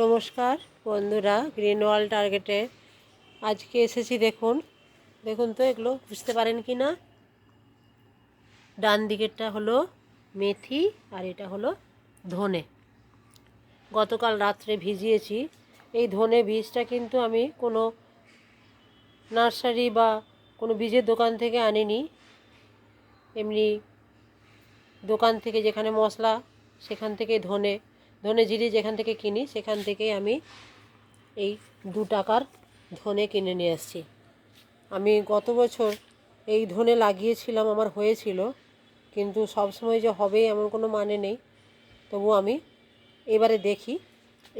নমস্কার বন্ধুরা গ্রিন ওয়াল টার্গেটে আজকে এসেছি দেখুন। দেখুন তো এগুলো বুঝতে পারেন কি না? ডান দিকেরটা হলো মেথি আর এটা হলো ধনে। গতকাল রাত্রে ভিজিয়েছি। এই ধনে বীজটা কিন্তু আমি কোনো নার্সারি বা কোনো বীজের দোকান থেকে আনিনি। এমনি দোকান থেকে যেখানে মশলা, সেখান থেকে ধনে ধনে জিরে যেখান থেকে কিনি, সেখান থেকেই আমি এই দু টাকার ধনে কিনে নিয়ে এসেছি আমি গত বছর এই ধনে লাগিয়েছিলাম, আমার হয়েছিল, কিন্তু সব সময় যে হবে এমন কোনো মানে নেই। তবু আমি এবারে দেখি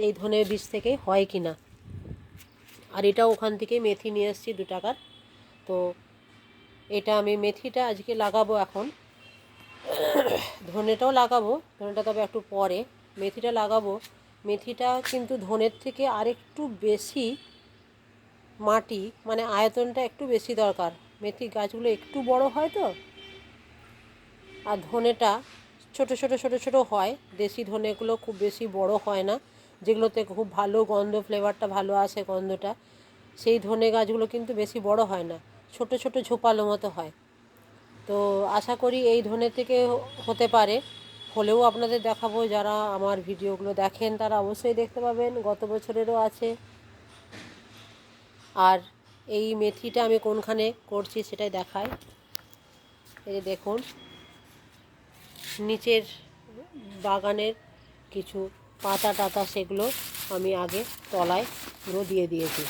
এই ধনের বীজ থেকে হয় কি না। আর এটা ওখান থেকে মেথি নিয়ে এসেছি দু টাকার। তো এটা আমি মেথিটা আজকে লাগাবো এখন। ধনেটাও লাগাবো, ধনেটা তবে একটু পরে। মেথিটা লাগাবো। মেথিটা কিন্তু ধনের থেকে আরেকটু বেশি মাটি মানে আয়তনটা একটু বেশি দরকার। মেথি গাছগুলো একটু বড় হয় তো, আর ধনেটা ছোট ছোট ছোট ছোট হয়। দেশি ধনেগুলো খুব বেশি বড় হয় না, যেগুলোতে খুব ভালো গন্ধ, ফ্লেভারটা ভালো আসে গন্ধটা। সেই ধনে গাছগুলো কিন্তু বেশি বড় হয় না, ছোট ছোট ঝোপালো মতো হয়। তো আশা করি এই ধনে থেকে হতে পারে। হলেও আপনাদের দেখাবো, যারা আমার ভিডিওগুলো দেখেন তারা অবশ্যই দেখতে পাবেন, গত বছরেরও আছে। আর এই মেথিটা আমি কোনখানে করছি সেটাই দেখাই। এই যে দেখুন, নিচের বাগানের কিছু পাতা টাতা সেগুলো আমি আগে তলায় পুরো দিয়ে দিয়েছি।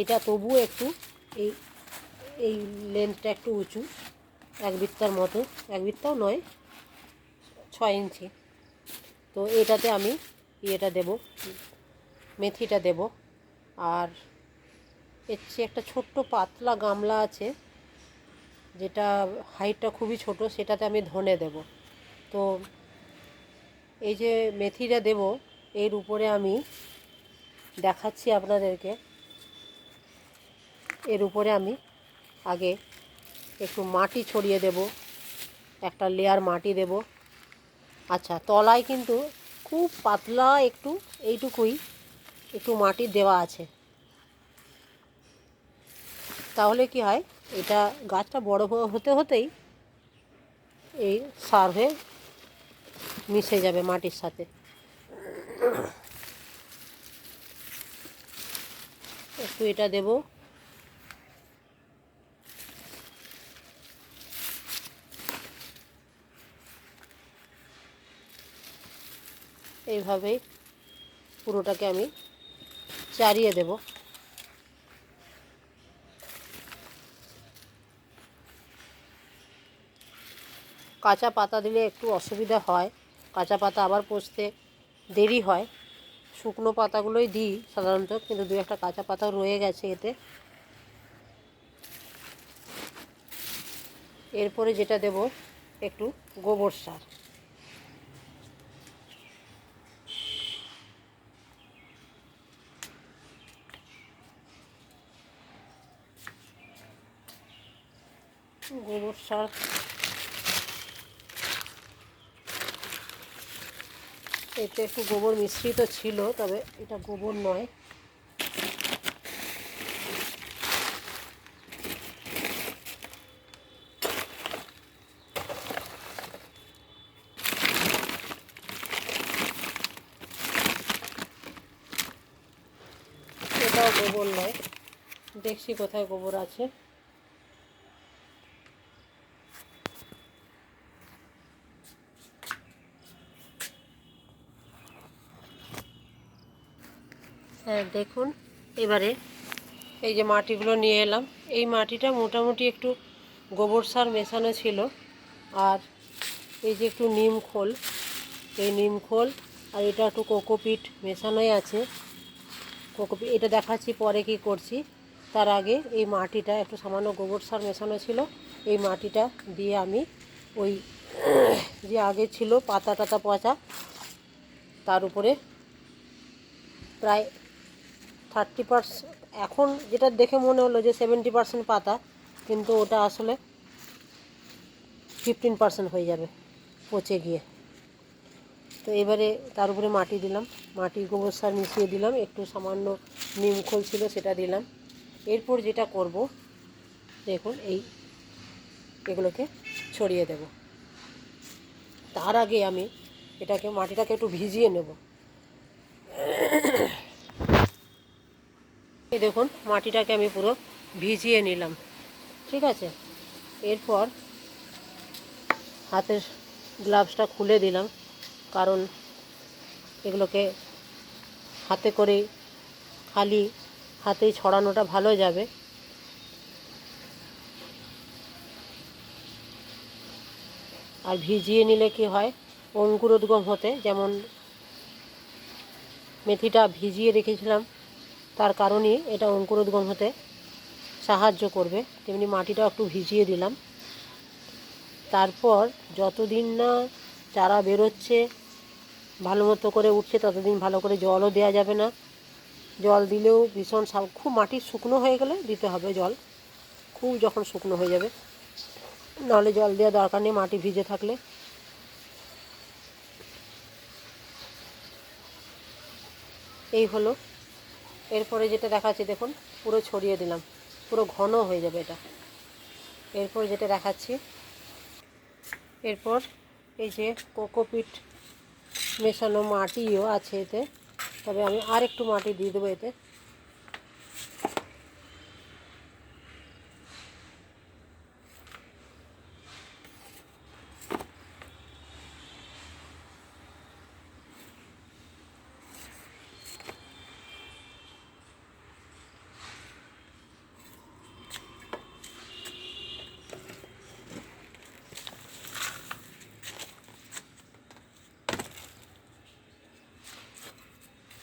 এটা তবুও একটু এই এই লেন্থটা একটু উঁচু, এক বৃত্তার মতো, এক বৃত্তাও নয় ছয় ইঞ্চি। তো এটাতে আমি ইয়েটা দেব, মেথিটা দেব। আর এর চেয়ে একটা ছোট্ট পাতলা গামলা আছে, যেটা হাইটটা খুবই ছোট, সেটাতে আমি ধনে দেব। তো এই যে মেথিটা দেব, এর উপরে আমি দেখাচ্ছি আপনাদেরকে। এর উপরে আমি আগে একটু মাটি ছড়িয়ে দেব, একটা লেয়ার মাটি দেব। আচ্ছা তলায় কিন্তু খুব পাতলা একটু, এইটুকুই একটু মাটি দেওয়া আছে। তাহলে কি হয়, এটা গাছটা বড় হতে হতেই এই সার হয়ে মিশে যাবে মাটির সাথে। একটু এটা দেবো। এইভাবেই পুরোটাকে আমি চারিয়ে দেব। কাঁচা পাতা দিলে একটু অসুবিধা হয়, কাঁচা পাতা আবার পচতে দেরি হয়। শুকনো পাতাগুলোই দিই সাধারণত, কিন্তু দু একটা কাঁচা পাতাও রয়ে গেছে এতে। এরপরে যেটা দেব একটু গোবর সার। গোবর সার। এতে একটু গোবর মিশ্রিত ছিল, তবে এটা গোবর নয়। এটাও গোবর নয়। দেখছি কোথায় গোবর আছে। দেখুন, এবারে এই যে মাটিগুলো নিয়ে এলাম। এই মাটিটা মোটামুটি একটু গোবর সার মেশানো ছিল। আর এই যে একটু নিম খোল, এই নিম খোল আর এটা একটু কোকোপিট মেশানোই আছে। কোকোপিট, এটা দেখাচ্ছি পরে কি করছি। তার আগে এই মাটিটা, একটু সামান্য গোবর সার মেশানো ছিল। এই মাটিটা দিয়ে আমি ওই যে আগে ছিল পাতা টাতা পচা, তার উপরে প্রায় থার্টি পার্সেন্ট, এখন যেটা দেখে মনে হলো যে সেভেন্টি পার্সেন্ট পাতা, কিন্তু ওটা আসলে ফিফটিন পার্সেন্ট হয়ে যাবে, পচে গিয়ে। তো এবারে তার উপরে মাটি দিলাম, মাটি গোবর সার মিশিয়ে দিলাম, একটু সামান্য নিমখোল ছিল সেটা দিলাম। এরপর যেটা করব, দেখুন, এই এগুলোকে ছড়িয়ে দেব। তার আগে আমি এটাকে, মাটিটাকে একটু ভিজিয়ে নেব। এই দেখুন, মাটিটাকে আমি পুরো ভিজিয়ে নিলাম। ঠিক আছে? এরপর হাতের গ্লাভসটা খুলে দিলাম, কারণ এগুলোকে হাতে করে খালি হাতেই ছড়ানোটা ভালো যাবে। আর ভিজিয়ে নিলে কি হয়? অঙ্কুরোদ্গম হতে যেমন মেথিটা ভিজিয়ে রেখেছিলাম তার কারণেই এটা অঙ্কুরোদ্গম হতে সাহায্য করবে। তেমনি মাটিটা একটু ভিজিয়ে দিলাম। তারপর যতদিন না চারা বেরোচ্ছে, ভালো মতো করে উঠছে, ততদিন ভালো করে জলও দেওয়া যাবে না। জল দিলেও ভীষণ খুব মাটি শুকনো হয়ে গেলে দিতে হবে জল। খুব যখন শুকনো হয়ে যাবে, নাহলে জল দেওয়া দরকার নেই মাটি ভিজে থাকলে। এই হলো এরপরে যেটা দেখাচ্ছি, দেখুন, পুরো ছড়িয়ে দিলাম। পুরো ঘন হয়ে যাবে এটা। এরপর যেটা দেখাচ্ছি, এরপর এই যে কোকোপিট মেশানো মাটিও আছে এতে। তবে আমি আর একটু মাটি দিয়ে দেবো এতে।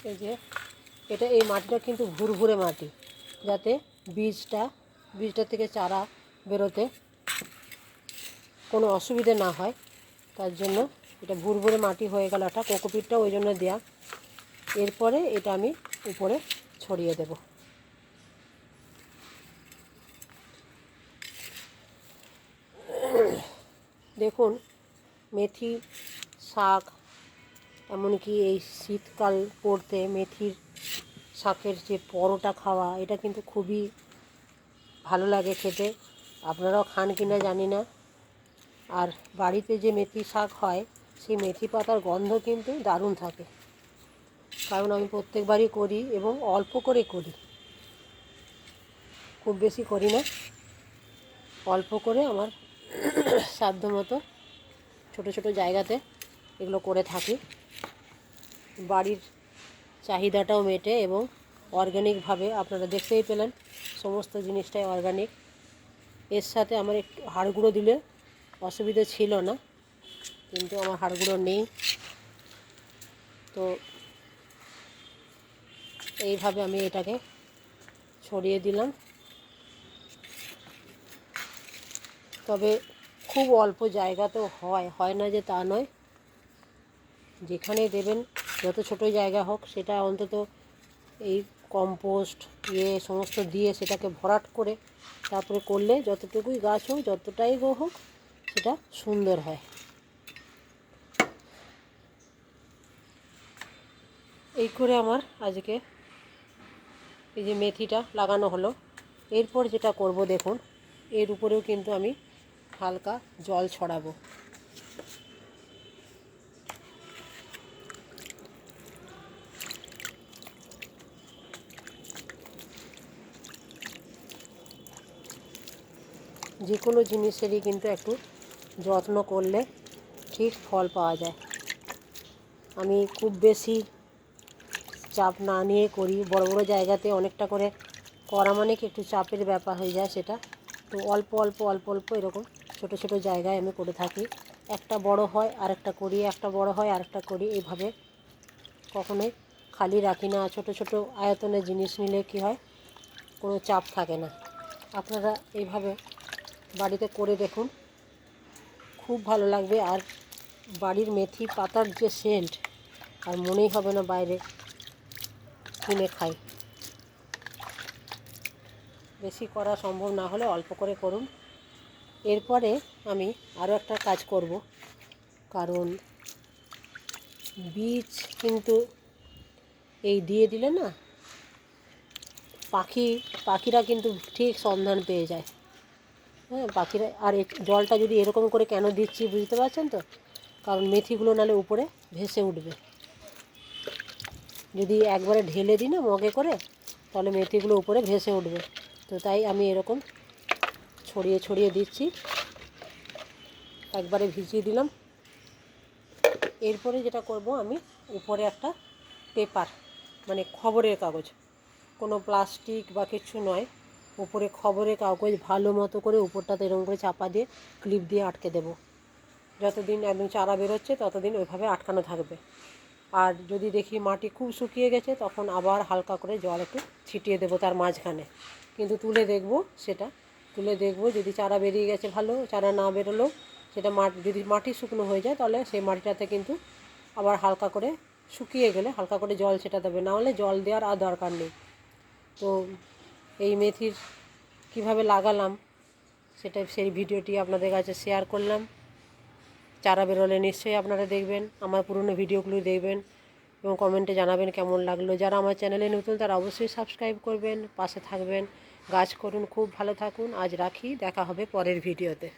এই যে, এটা এই মাটিটা কিন্তু ভুরভুরে মাটি, যাতে বীজটা বীজটা থেকে চারা বেরোতে কোনো অসুবিধে না হয়। তার জন্য এটা ভুরভুরে মাটি হয়ে গেল একটা কোকোপিটটা ওই জন্য দেয়া। এরপরে এটা আমি উপরে ছড়িয়ে দেব। দেখুন, মেথি, শাক এমনকি এই শীতকাল পড়তে মেথির শাকের যে পরোটা খাওয়া, এটা কিন্তু খুবই ভালো লাগে খেতে। আপনারাও খান কিনা জানি না। আর বাড়িতে যে মেথি শাক হয়, সেই মেথি পাতার গন্ধ কিন্তু দারুণ থাকে। কারণ আমি প্রত্যেকবারই করি এবং অল্প করে করি। খুব বেশি করি না। অল্প করে আমার সাধ্য মতো ছোটো ছোটো জায়গাতে এগুলো করে থাকি। বাড়ির চাহিদাটাও মেটে এবং অর্গ্যানিকভাবে আপনারা দেখতেই পেলেন সমস্ত জিনিসটাই অর্গ্যানিক এর সাথে আমার একটু হাড়গুঁড়ো দিলে অসুবিধে ছিল না, কিন্তু আমার হাড়গুঁড়ো নেই। তো এইভাবে আমি এটাকে ছড়িয়ে দিলাম। তবে খুব অল্প জায়গা তো হয় হয় না যে তা নয়। যেখানে দেবেন যত ছোট জায়গা হোক, সেটা অন্তত এই কম্পোস্ট ইয়ে সমস্ত দিয়ে সেটাকে ভরাট করে তারপরে করলে যতটুকুই গাছ হোক, যতটাই গো হোক, সেটা সুন্দর হয়। এই করে আমার আজকে এই যে মেথিটা লাগানো হলো। এরপর যেটা করব দেখুন, এর উপরেও কিন্তু আমি হালকা জল ছড়াবো। যে কোনো জিনিসেরই কিন্তু একটু যত্ন করলে ঠিক ফল পাওয়া যায়। আমি খুব বেশি চাপ না নিয়ে করি। বড় বড় জায়গাতে অনেকটা করে করা মানে কি একটু চাপের ব্যাপার হয়ে যায় সেটা। তো অল্প অল্প অল্প অল্প এরকম ছোট ছোট জায়গায় আমি করে থাকি। একটা বড় হয়, আরেকটা করি, একটা বড় হয়, আরেকটা করি এইভাবে কখনোই খালি রাখি না। ছোট ছোট আয়তনের জিনিস নিলে কি হয়? কোনো চাপ থাকে না। আপনারা এইভাবে বাড়িতে করে দেখুন। খুব ভালো লাগবে। আর বাড়ির মেথি পাতার যে সেন্ট আর মনেই হবে না বাইরে কিনে খাই। বেশি করা সম্ভব না হলে অল্প করে করুন। এরপরে আমি আরও একটা কাজ করব। কারণ বীজ কিন্তু এই দিয়ে দিলে না পাখি, পাখিরা কিন্তু ঠিক সন্ধান পেয়ে যায়। হ্যাঁ পাখিরা, আর জলটা যদি এরকম করে কেন দিচ্ছি বুঝতে পারছেন তো? কারণ মেথিগুলো নালে উপরে ভেসে উঠবে। যদি একবারে ঢেলে দিই না মগে করে, তাহলে মেথিগুলো উপরে ভেসে উঠবে। তো তাই আমি এরকম ছড়িয়ে ছড়িয়ে দিচ্ছি। একবারে ভিজিয়ে দিলাম। এরপরে যেটা করব আমি, উপরে একটা পেপার মানে খবরের কাগজ। কোনো প্লাস্টিক বা কিছু নয়। উপরে খবরের কাগজ ভালো মতো করে উপরটাতে এরকম করে চাপা দিয়ে ক্লিপ দিয়ে আটকে দেবো। যতদিন একদম চারা বেরোচ্ছে ততদিন ওইভাবে আটকানো থাকবে। আর যদি দেখি মাটি খুব শুকিয়ে গেছে তখন আবার হালকা করে জল একটু ছিটিয়ে দেবো তার মাঝখানে। কিন্তু তুলে দেখব সেটা। তুলে দেখব যদি চারা বেরিয়ে গেছে ভালো, চারা না বেরোলেও সেটা মাটি, যদি মাটি শুকনো হয়ে যায় তাহলে সেই মাটিটাতে কিন্তু আবার হালকা করে শুকিয়ে গেলে হালকা করে জল সেটা দেবে না হলে জল দেওয়ার আর দরকার নেই। তো এই মেথির কীভাবে লাগালাম, সেটা সেই ভিডিওটি আপনাদের কাছে শেয়ার করলাম। চারা বেরোলে নিশ্চয়ই আপনারা দেখবেন, আমার পুরনো ভিডিওগুলো দেখবেন এবং কমেন্টে জানাবেন কেমন লাগল। যারা আমার চ্যানেলে নতুন, তারা অবশ্যই সাবস্ক্রাইব করবেন, পাশে থাকবেন। গাছ করুন, খুব ভালো থাকুন। আজ রাখি, দেখা হবে পরের ভিডিওতে।